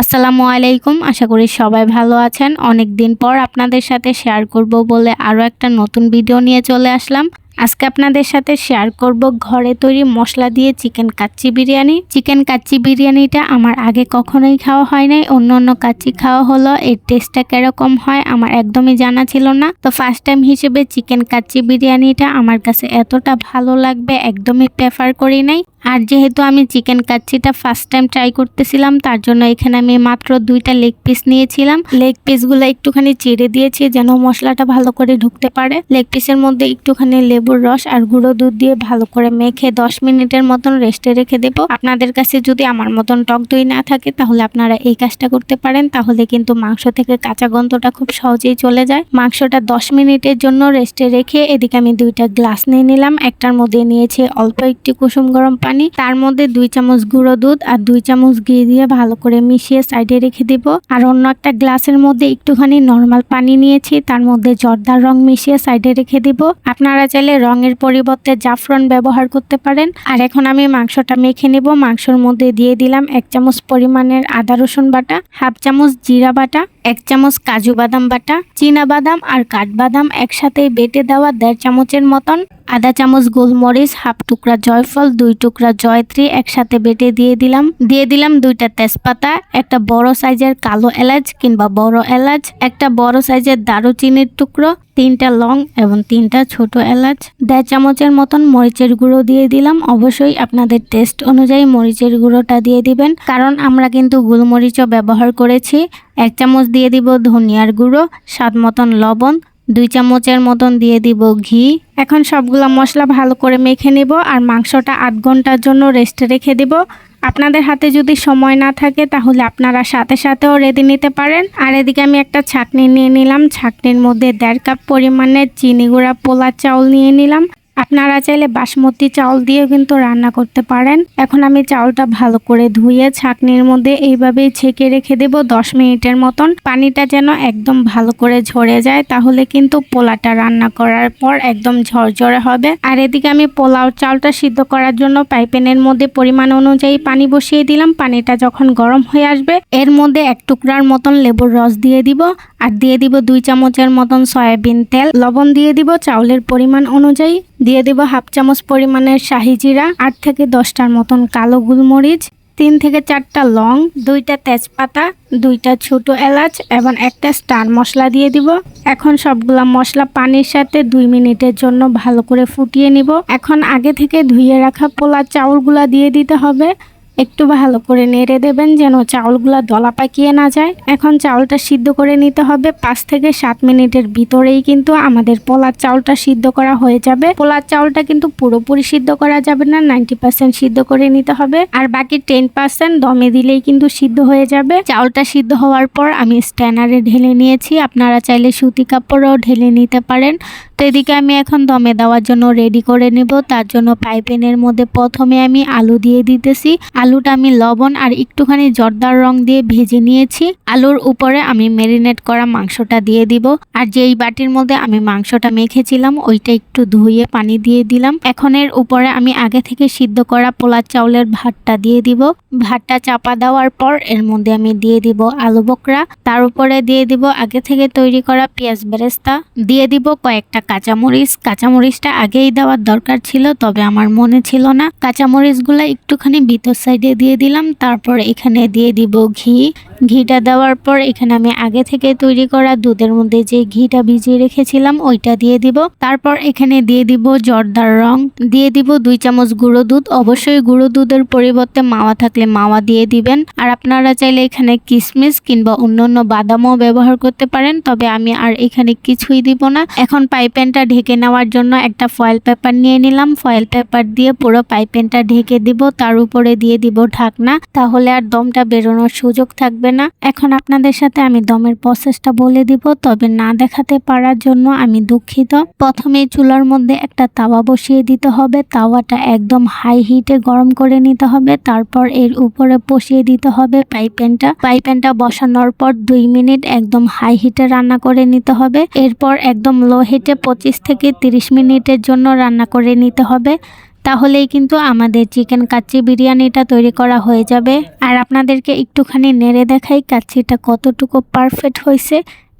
আসসালামু আলাইকুম। আশা করি সবাই ভালো আছেন। অনেক দিন পর আপনাদের সাথে শেয়ার করব বলে আরও একটা নতুন ভিডিও নিয়ে চলে আসলাম। আজকে আপনাদের সাথে শেয়ার করব ঘরে তৈরি মশলা দিয়ে চিকেন কাচ্চি বিরিয়ানি। চিকেন কাচ্চি বিরিয়ানিটা আমার আগে কখনোই খাওয়া হয় নাই। অন্য অন্য কাচ্চি খাওয়া হলো। এর টেস্টটা কীরকম হয় আমার একদমই জানা ছিল না। তো ফার্স্ট টাইম হিসেবে চিকেন কাচ্চি বিরিয়ানিটা আমার কাছে এতটা ভালো লাগবে, একদমই প্রেফার করি নাই। আর যেহেতু আমি চিকেন কাচ্চিটা ফার্স্ট টাইম ট্রাই করতেছিলাম, তার জন্য এখানে আমি মাত্র দুইটা লেগ পিস নিয়েছিলাম। লেগ পিসগুলো একটুখানি চিড়ে দিয়েছি যেন মশলাটা ভালো করে ঢুকতে পারে। লেগ পিসের মধ্যে একটুখানি লেবুর রস আর গুঁড়ো দুধ দিয়ে ভালো করে মেখে দশ মিনিটের মতন রেস্টে রেখে দেবো। আপনাদের কাছে যদি আমার মতন টক দই না থাকে, তাহলে আপনারা এই কাজটা করতে পারেন। তাহলে কিন্তু মাংস থেকে কাঁচা গন্ধটা খুব সহজেই চলে যায়। মাংসটা দশ মিনিটের জন্য রেস্টে রেখে এদিকে আমি দুইটা গ্লাস নিয়ে নিলাম। একটার মধ্যে নিয়েছি অল্প একটি কুসুম গরম পানি। তার মধ্যে দুই চামচ গুঁড়ো দুধ আর দুই চামচ ঘি দিয়ে ভালো করে মিশিয়ে সাইডে রেখে দিব। আর অন্য একটা গ্লাসের মধ্যে একটুখানি নর্মাল পানি নিয়েছি। তার মধ্যে জর্দার রং মিশিয়ে সাইডে রেখে দিব। আপনারা চাইলে রঙের পরিবর্তে জাফরন ব্যবহার করতে পারেন। আর এখন আমি মাংসটা মেখে নেব। মাংসর মধ্যে দিয়ে দিলাম এক চামচ পরিমাণের আদা রসুন বাটা, হাফ চামচ জিরা বাটা এক চামচ কাজু বাদাম বাটা, চীনা বাদাম আর কাঠবাদাম একসাথে বেটে দেওয়া দেড় চামচের মতন, আধা চামচ গোলমরিচ, হাফ টুকরা জয়ফল, দুই টুকরা জয়ত্রী একসাথে বেটে দিয়ে দিলাম। দিয়ে দিলাম দুইটা তেজপাতা, একটা বড় সাইজের কালো এলাচ কিংবা বড় এলাচ, একটা বড় সাইজের দারুচিনির টুকরো, তিনটা লং এবং তিনটা ছোট এলাচ। দেড় চামচের মতন মরিচের গুঁড়ো দিয়ে দিলাম। অবশ্যই আপনাদের টেস্ট অনুযায়ী মরিচের গুঁড়োটা দিয়ে দিবেন, কারণ আমরা কিন্তু গোলমরিচও ব্যবহার করেছি। এক চামচ দিয়ে দিব ধনিয়ার গুঁড়ো, স্বাদ মতন লবণ, দুই চামচের মতন দিয়ে দিব ঘি। এখন সবগুলো মশলা ভালো করে মেখে নিব আর মাংসটা আধ ঘণ্টার জন্য রেস্টে রেখে দিব। আপনাদের হাতে যদি সময় না থাকে তাহলে আপনারা সাথে সাথেও রেডি নিতে পারেন। আর এদিকে আমি একটা ছাকনি নিয়ে নিলাম। ছাকনির মধ্যে দেড় কাপ পরিমাণের চিনি গুঁড়া পোলা চাউল নিয়ে নিলাম। আপনারা চাইলে বাসমতি চাউল দিয়েও কিন্তু রান্না করতে পারেন। এখন আমি চাউলটা ভালো করে ধুয়ে ছাকনির মধ্যে এইভাবেই ছেঁকে রেখে দেব দশ মিনিটের মতন। পানিটা যেন একদম ভালো করে ঝরে যায়, তাহলে কিন্তু পোলাটা রান্না করার পর একদম ঝরঝরে হবে। আর এদিকে আমি পোলাও চালটা সিদ্ধ করার জন্য পাইপেনের মধ্যে পরিমাণ অনুযায়ী পানি বসিয়ে দিলাম। পানিটা যখন গরম হয়ে আসবে, এর মধ্যে এক টুকরার মতন লেবুর রস দিয়ে দিব। আর দিয়ে দিব দুই চামচের মতন সয়াবিন তেল। লবণ দিয়ে দিব চাউলের পরিমাণ অনুযায়ী। দিয়ে দিব হাফ চামচ পরিমাণের শাহি জিরা, আট থেকে দশটার মতন কালো গুলমরিচ, তিন থেকে চারটা লং, দুইটা তেজপাতা, দুইটা ছোট এলাচ এবং একটা স্টার মশলা দিয়ে দিব। এখন সবগুলা মশলা পানির সাথে দুই মিনিটের জন্য ভালো করে ফুটিয়ে নিব। এখন আগে থেকে ধুয়ে রাখা পোলা চাউলগুলা দিয়ে দিতে হবে। একটু ভালো করে নেড়ে দেবেন যেন চাউলগুলো দলা পাকিয়ে না যায়। এখন চাউলটা সিদ্ধ করে নিতে হবে। পাঁচ থেকে সাত মিনিটের ভিতরেই কিন্তু আমাদের পোলার চাউলটা সিদ্ধ করা হয়ে যাবে। পোলার চাউলটা কিন্তু পুরোপুরি সিদ্ধ করা যাবে না, নাইনটি পার্সেন্ট সিদ্ধ করে নিতে হবে। আর বাকি টেন পার্সেন্ট দমে দিলেই কিন্তু সিদ্ধ হয়ে যাবে। চাউলটা সিদ্ধ হওয়ার পর আমি স্ট্যানারে ঢেলে নিয়েছি। আপনারা চাইলে সুতি কাপড়ও ঢেলে নিতে পারেন। তো এদিকে আমি এখন দমে দেওয়ার জন্য রেডি করে নেব। তার জন্য পাইপেনের মধ্যে প্রথমে আমি আলু দিয়ে দিতেছি। আলুটা আমি লবণ আর একটুখানি জর্দার রং দিয়ে ভেজে নিয়েছি। আলুর উপরে আমি মেরিনেট করা মাংসটা দিয়ে দিব। আর যেই বাটির মধ্যে আমি মাংসটা মেখেছিলাম, ওইটা একটু ধুয়ে পানি দিয়ে দিলাম। এখন এর উপরে আমি আগে থেকে সিদ্ধ করা পোলার চাউলের ভাতটা দিয়ে দিব। ভাতটা চাপা দেওয়ার পর এর মধ্যে আমি দিয়ে দিব আলু বকরা। তার উপরে দিয়ে দিব আগে থেকে তৈরি করা পেঁয়াজ বেরেস্তা। দিয়ে দিব কয়েকটা কাঁচামরিচ। কাঁচামরিচটা আগেই দেওয়ার দরকার ছিল, তবে আমার মনে ছিল না। কাঁচামরিচগুলো একটুখানি ভিতর সাইডে দিয়ে দিলাম তারপর এখানে দিয়ে দিব ঘি ঘিটা দেওয়ার পর এখানে আমি আগে থেকে তৈরি করা দুধের মধ্যে যে ঘিটা ভিজিয়ে রেখেছিলাম, ওইটা দিয়ে দিব। তারপর এখানে দিয়ে দিব জর্দার রং। দিয়ে দিব দুই চামচ গুঁড়ো দুধ। অবশ্যই গুঁড়ো দুধের পরিবর্তে মাওয়া থাকলে মাওয়া দিয়ে দিবেন। আর আপনারা চাইলে এখানে কিশমিশ কিংবা অন্যান্য বাদামও ব্যবহার করতে পারেন, তবে আমি আর এখানে কিছুই দিব না। এখন পাইপেনটা ঢেকে নেওয়ার জন্য একটা ফয়েল পেপার নিয়ে নিলাম। ফয়েল পেপার দিয়ে পুরো পাইপেনটা ঢেকে দিব। তার উপরে দিয়ে দিব ঢাকনা। তাহলে আর দমটা বেরোনোর সুযোগ থাকবে না। এখন আপনাদের সাথে আমি দমের প্রসেসটা বলে দিব, তবে না দেখাতে পারার জন্য আমি দুঃখিত। প্রথমে চুলার মধ্যে একটা তাওয়া বসিয়ে দিতে হবে। তাওয়াটা একদম হাই হিটে গরম করে নিতে হবে। তারপর এর উপরে বসিয়ে দিতে হবে পাইপেনটা পাইপেনটা বসানোর পর দুই মিনিট একদম হাই হিটে রান্না করে নিতে হবে। এরপর একদম লো হিটে পঁচিশ থেকে তিরিশ মিনিটের জন্য রান্না করে নিতে হবে। তাহলেই কিন্তু আমাদের চিকেন কাচ্চি বিরিয়ানিটা তৈরি করা হয়ে যাবে। আর আপনাদেরকে একটুখানি নেড়ে দেখাই কাচ্চিটা কতটুকু পারফেক্ট হয়েছে।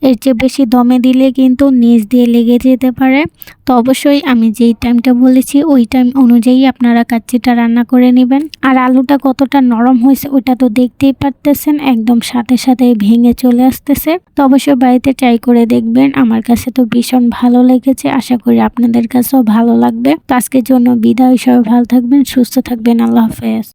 এর চেয়ে বেশি দমে দিলে কিন্তু নিচ দিয়ে লেগে যেতে পারে। তো অবশ্যই আমি যেই টাইমটা বলেছি, ওই টাইম অনুযায়ী আপনারা কাচ্চিটা রান্না করে নেবেন। আর আলুটা কতটা নরম হয়েছে, ওটা তো দেখতেই পারতেছেন, একদম সাথে সাথে ভেঙে চলে আসতেছে। তো অবশ্যই বাড়িতে ট্রাই করে দেখবেন, আমার কাছে তো ভীষণ ভালো লেগেছে, আশা করি আপনাদের কাছেও ভালো লাগবে। তো আজকের জন্য বিদায়, সবাই ভালো থাকবেন, সুস্থ থাকবেন, আল্লাহ হাফেজ।